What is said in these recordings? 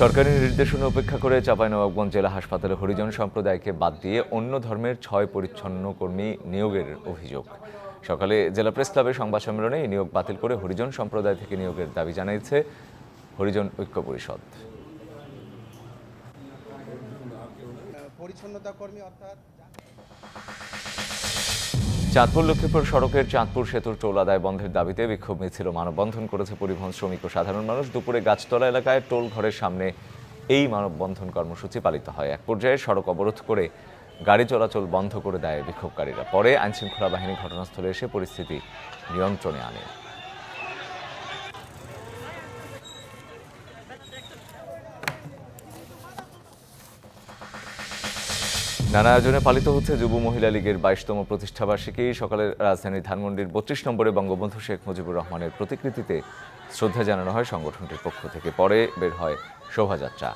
সরকারি নির্দেশনা উপেক্ষা করে চাঁপাইনবাবগঞ্জ জেলা হাসপাতালে হরিজন সম্প্রদায়কে বাদ দিয়ে অন্য ধর্মের ছয় পরিচ্ছন্ন কর্মী নিয়োগের অভিযোগ। সকালে জেলা প্রেস ক্লাবের সংবাদ সম্মেলনে এই নিয়োগ বাতিল করে হরিজন সম্প্রদায় থেকে নিয়োগের দাবি জানিয়েছে হরিজন ঐক্য পরিষদ। পরিচ্ছন্নতা কর্মী অর্থাৎ চাঁদপুর লক্ষ্মীপুর সড়কের চাঁদপুর সেতুর টোল আদায় বন্ধের দাবিতে বিক্ষোভ মিছিল, মানববন্ধন করেছে পরিবহন শ্রমিক ও সাধারণ মানুষ। দুপুরে গাছতলা এলাকায় টোল ঘরের সামনে এই মানববন্ধন কর্মসূচি পালিত হয়। এক পর্যায়ে সড়ক অবরোধ করে গাড়ি চলাচল বন্ধ করে দেয় বিক্ষোভকারীরা। পরে আইনশৃঙ্খলা বাহিনী ঘটনাস্থলে এসে পরিস্থিতি নিয়ন্ত্রণে আনে। নানা আয়োজনে পালিত হচ্ছে যুব মহিলা লীগের বাইশতম প্রতিষ্ঠাবার্ষিকী। সকালে রাজধানী ধানমন্ডির বত্রিশ নম্বরে বঙ্গবন্ধু শেখ মুজিবুর রহমানের প্রতিকৃতিতে শ্রদ্ধা জানানো হয় সংগঠনটির পক্ষ থেকে। পরে বের হয় শোভাযাত্রা।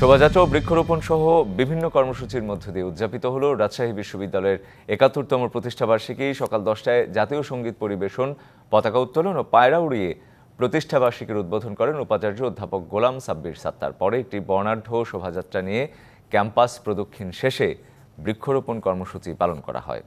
শোভাযাত্রা ও বৃক্ষরোপণ সহ বিভিন্ন কর্মসূচির মধ্য দিয়ে উদযাপিত হল রাজশাহী বিশ্ববিদ্যালয়ের একাত্তরতম প্রতিষ্ঠাবার্ষিকী। সকাল দশটায় জাতীয় সংগীত পরিবেশন, পতাকা উত্তোলন ও পায়রা উড়িয়ে প্রতিষ্ঠাবার্ষিকীর উদ্বোধন করেন উপাচার্য অধ্যাপক গোলাম সাব্বির সাত্তার। পরে একটি বর্ণাঢ্য শোভাযাত্রা নিয়ে ক্যাম্পাস প্রদক্ষিণ শেষে বৃক্ষরোপণ কর্মসূচি পালন করা হয়।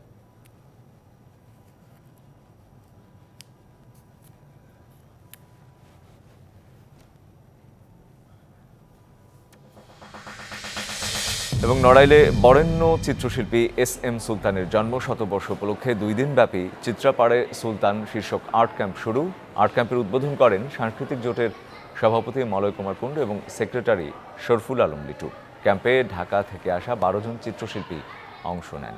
এবং নড়াইলে বরেণ্য চিত্রশিল্পী এস এম সুলতানের জন্ম শতবর্ষ উপলক্ষে দুই দিনব্যাপী চিত্রাপাড়ে সুলতান শীর্ষক আর্ট ক্যাম্প শুরু। আর্ট ক্যাম্পের উদ্বোধন করেন সাংস্কৃতিক জোটের সভাপতি মলয় কুমার কুণ্ড এবং সেক্রেটারি শরফুল আলম লিটু। ক্যাম্পে ঢাকা থেকে আসা বারো জন চিত্রশিল্পী অংশ নেন।